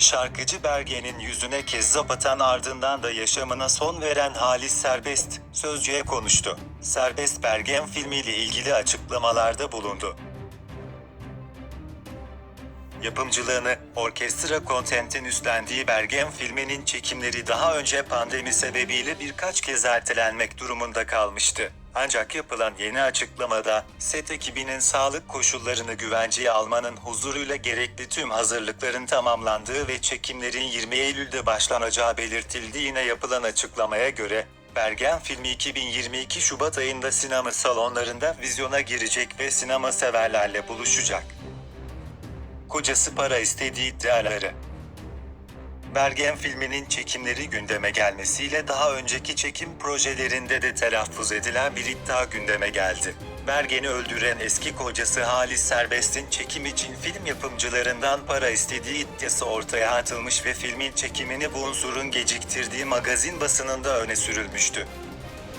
Şarkıcı Bergen'in yüzüne kezzap atan ardından da yaşamına son veren Halis Serbest, Sözcü'ye konuştu. Serbest Bergen filmiyle ilgili açıklamalarda bulundu. Yapımcılığını Orkestra Content'in üstlendiği Bergen filminin çekimleri daha önce pandemi sebebiyle birkaç kez ertelenmek durumunda kalmıştı. Ancak yapılan yeni açıklamada, set ekibinin sağlık koşullarını güvenceye almanın huzuruyla gerekli tüm hazırlıkların tamamlandığı ve çekimlerin 20 Eylül'de başlanacağı belirtildiğine yapılan açıklamaya göre, Bergen filmi 2022 Şubat ayında sinema salonlarında vizyona girecek ve sinema severlerle buluşacak kocası para istediği iddiaları. Bergen filminin çekimleri gündeme gelmesiyle daha önceki çekim projelerinde de telaffuz edilen bir iddia gündeme geldi. Bergen'i öldüren eski kocası Halis Serbest'in çekim için film yapımcılarından para istediği iddiası ortaya atılmış ve filmin çekimini bu unsurun geciktirdiği magazin basınında öne sürülmüştü.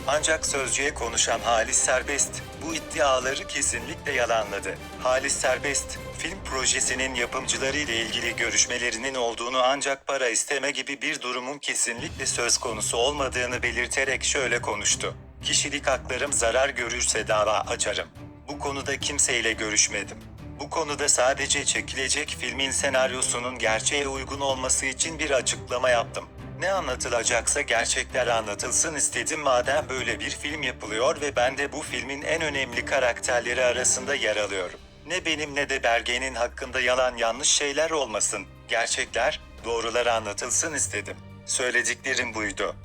Ancak sözcüye konuşan Halis Serbest, bu iddiaları kesinlikle yalanladı. Halis Serbest, film projesinin yapımcıları ile ilgili görüşmelerinin olduğunu ancak para isteme gibi bir durumun kesinlikle söz konusu olmadığını belirterek şöyle konuştu. Kişilik haklarım zarar görürse dava açarım. Bu konuda kimseyle görüşmedim. Bu konuda sadece çekilecek filmin senaryosunun gerçeğe uygun olması için bir açıklama yaptım. Ne anlatılacaksa gerçekler anlatılsın istedim madem böyle bir film yapılıyor ve ben de bu filmin en önemli karakterleri arasında yer alıyorum. Ne benim ne de Bergen'in hakkında yalan yanlış şeyler olmasın. Gerçekler, doğrular anlatılsın istedim. Söylediklerim buydu.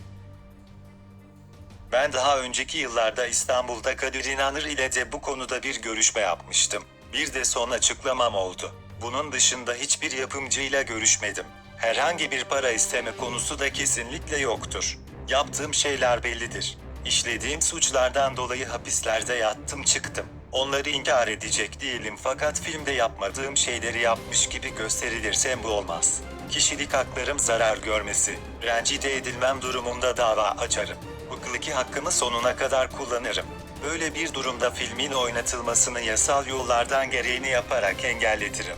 Ben daha önceki yıllarda İstanbul'da Kadir İnanır ile de bu konuda bir görüşme yapmıştım. Bir de son açıklamam oldu. Bunun dışında hiçbir yapımcıyla görüşmedim. Herhangi bir para isteme konusu da kesinlikle yoktur. Yaptığım şeyler bellidir. İşlediğim suçlardan dolayı hapislerde yattım çıktım. Onları inkar edecek değilim fakat filmde yapmadığım şeyleri yapmış gibi gösterilirsem bu olmaz. Kişilik haklarım zarar görmesi, rencide edilmem durumunda dava açarım. Hukuki hakkımı sonuna kadar kullanırım. Böyle bir durumda filmin oynatılmasını yasal yollardan gereğini yaparak engelletirim.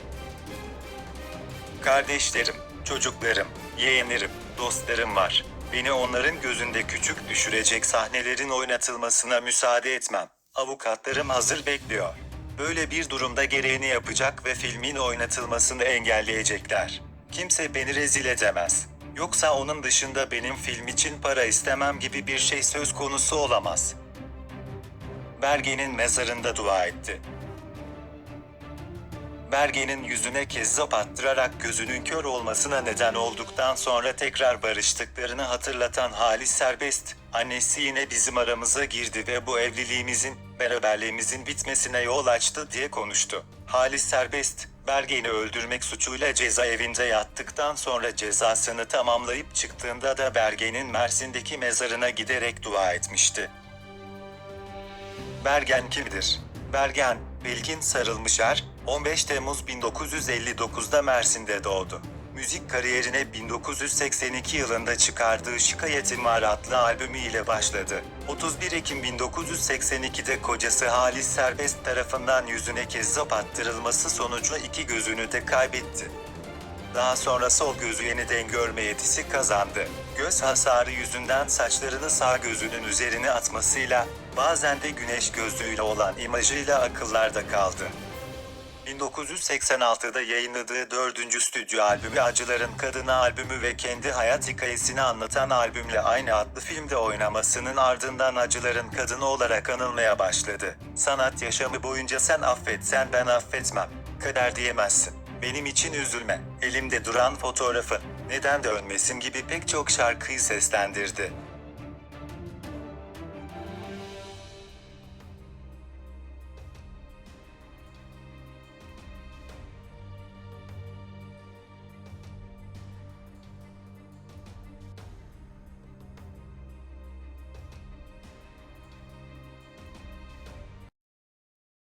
Kardeşlerim, çocuklarım, yeğenlerim, dostlarım var. Beni onların gözünde küçük düşürecek sahnelerin oynatılmasına müsaade etmem. Avukatlarım hazır bekliyor. Böyle bir durumda gereğini yapacak ve filmin oynatılmasını engelleyecekler. Kimse beni rezil edemez. Yoksa onun dışında benim film için para istemem gibi bir şey söz konusu olamaz. Bergen'in mezarında dua etti. Bergen'in yüzüne kezzap attırarak gözünün kör olmasına neden olduktan sonra tekrar barıştıklarını hatırlatan Halis Serbest, annesi yine bizim aramıza girdi ve bu evliliğimizin, beraberliğimizin bitmesine yol açtı diye konuştu. Halis Serbest, Bergen'i öldürmek suçuyla cezaevinde yattıktan sonra cezasını tamamlayıp çıktığında da Bergen'in Mersin'deki mezarına giderek dua etmişti. Bergen kimdir? Bergen, Bilgin Sarılmışer, 15 Temmuz 1959'da Mersin'de doğdu. Müzik kariyerine 1982 yılında çıkardığı Şikayetim Var adlı albümü ile başladı. 31 Ekim 1982'de kocası Halis Serbest tarafından yüzüne kezzap attırılması sonucu iki gözünü de kaybetti. Daha sonra sol gözü yeniden görme yetisi kazandı. Göz hasarı yüzünden saçlarını sağ gözünün üzerine atmasıyla, bazen de güneş gözlüğüyle olan imajıyla akıllarda kaldı. 1986'da yayınladığı dördüncü stüdyo albümü Acıların Kadını albümü ve kendi hayat hikayesini anlatan albümle aynı adlı filmde oynamasının ardından Acıların Kadını olarak anılmaya başladı. Sanat yaşamı boyunca sen affetsen ben affetmem. Kader diyemezsin. Benim için üzülme. Elimde duran fotoğrafın. Neden de ölmesin gibi pek çok şarkıyı seslendirdi.